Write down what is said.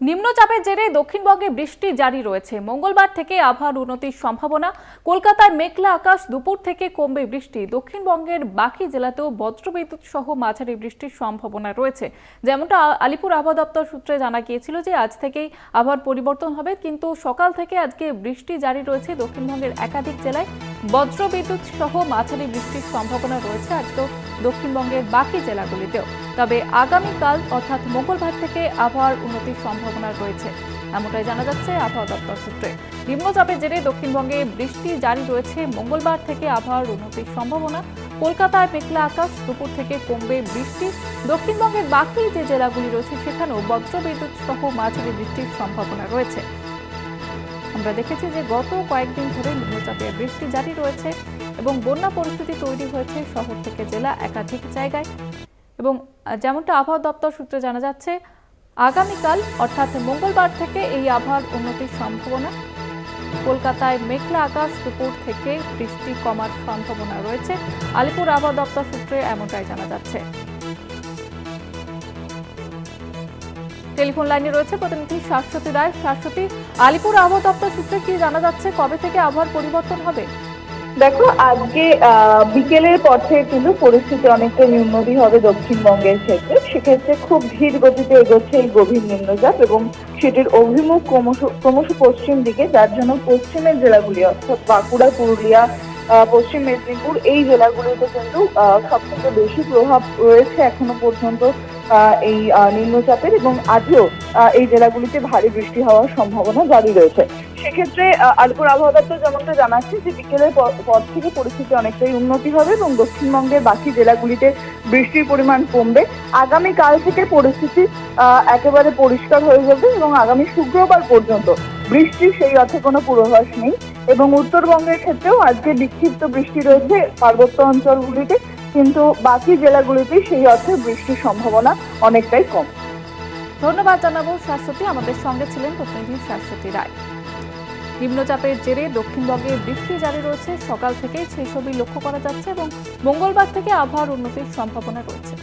নিম্নচাপের জেরে দক্ষিণবঙ্গে বৃষ্টি জারি রয়েছে। মঙ্গলবার থেকে আবহাওয়ার উন্নতির সম্ভাবনা। কলকাতায় মেঘলা আকাশ দুপুর থেকে কমবে বৃষ্টি। দক্ষিণবঙ্গের বাকি জেলাতেও বজ্রবিদ্যুৎ সহ মাঝারি বৃষ্টির সম্ভাবনা রয়েছে। যেমনটা আলিপুর আবহাওয়া দপ্তর সূত্রে জানা গিয়েছিল যে, আজ থেকেই আবহাওয়ার পরিবর্তন হবে। কিন্তু সকাল থেকে আজকে বৃষ্টি জারি রয়েছে দক্ষিণবঙ্গের একাধিক জেলায়। বজ্রবিদ্যুৎ সহ মাঝারি বৃষ্টির সম্ভাবনা রয়েছে আজকেও দক্ষিণবঙ্গের বাকি জেলাগুলিতেও। তবে আগামীকাল অর্থাৎ মঙ্গলবার থেকে আবহাওয়ার উন্নতির সম্ভাবনা রয়েছে। এমনটাই জানা যাচ্ছে আবহাওয়া দপ্তর সূত্রে। নিম্নচাপের জেরে দক্ষিণবঙ্গে বৃষ্টি জারি রয়েছে। মঙ্গলবার থেকে আবহাওয়ার উন্নতির সম্ভাবনা। কলকাতায় মেঘলা আকাশ, দুপুর থেকে কমবে বৃষ্টি। দক্ষিণবঙ্গের বাকি যে জেলাগুলি রয়েছে, সেখানেও বজ্রবিদ্যুৎ সহ মাঝারি বৃষ্টির সম্ভাবনা রয়েছে। আমরা দেখেছি যে গত কয়েকদিন ধরে নিম্নচাপের বৃষ্টি জারি রয়েছে এবং বন্যা পরিস্থিতি তৈরি হয়েছে শহর থেকে জেলা একাধিক জায়গায়। এবং যেমনটা আবহাওয়া দপ্তর সূত্রে জানা যাচ্ছে, আগামীকাল, অর্থাৎ মঙ্গলবার থেকে এই আবহাওয়ার উন্নতির সম্ভাবনা। কলকাতায় মেঘলা আকাশ দুপুর থেকে বৃষ্টি কমার সম্ভাবনা রয়েছে। আলিপুর আবহাওয়া দপ্তর সূত্রে এমনটাই জানা যাচ্ছে। টেলিফোন লাইনে রয়েছে প্রতিনিধি শাশ্বতী রায়। শাশ্বতী, আলিপুর আবহাওয়া দপ্তর সূত্রে কি জানা যাচ্ছে? কবে থেকে আবহাওয়ার পরিবর্তন হবে? দেখো, আজকে বিকেলের পর থেকে কিন্তু পরিস্থিতি অনেকটা নিম্নতি হবে দক্ষিণবঙ্গের ক্ষেত্রে। সেক্ষেত্রে খুব ধীর গতিতে এগোচ্ছে এই গভীর নিম্নচাপ এবং সেটির অভিমুখ ক্রমশ ক্রমশ পশ্চিম দিকে, যার জন্য পশ্চিমের জেলাগুলি, অর্থাৎ বাঁকুড়া, পুরুলিয়া পশ্চিম মেদিনীপুর, এই জেলাগুলিতে কিন্তু সব থেকে বেশি প্রভাব রয়েছে এখনও পর্যন্ত এই নিম্নচাপের এবং আজও এই জেলাগুলিতে ভারী বৃষ্টি হওয়ার সম্ভাবনা জারি রয়েছে। সেক্ষেত্রে আলিপুর আবহাওয়া দপ্তর যেমনটা জানাচ্ছে যে বিকেলের পর থেকে পরিস্থিতি অনেকটাই উন্নতি হবে এবং দক্ষিণবঙ্গের বাকি জেলাগুলিতে বৃষ্টির পরিমাণ কমবে। আগামী কাল থেকে পরিস্থিতি একেবারে পরিষ্কার হয়ে যাবে এবং আগামী শুক্রবার পর্যন্ত বৃষ্টির সেই অর্থে কোনো পূর্বাভাস নেই। এবং উত্তরবঙ্গের ক্ষেত্রেও আজকে বিক্ষিপ্ত বৃষ্টি রয়েছে পার্বত্য অঞ্চলগুলিতে। কিন্তু বাকি জেলাগুলিতে সেই অর্থে বৃষ্টির সম্ভাবনা অনেকটাই কম। ধন্যবাদ জানাব শাশ্বতী। আমাদের সঙ্গে ছিলেন প্রতিনিধি শাশ্বতী রায়। নিম্নচাপের জেরে দক্ষিণবঙ্গে বৃষ্টি জারি রয়েছে। সকাল থেকেই সেই ছবি লক্ষ্য করা যাচ্ছে এবং মঙ্গলবার থেকে আবহাওয়ার উন্নতির সম্ভাবনা রয়েছে।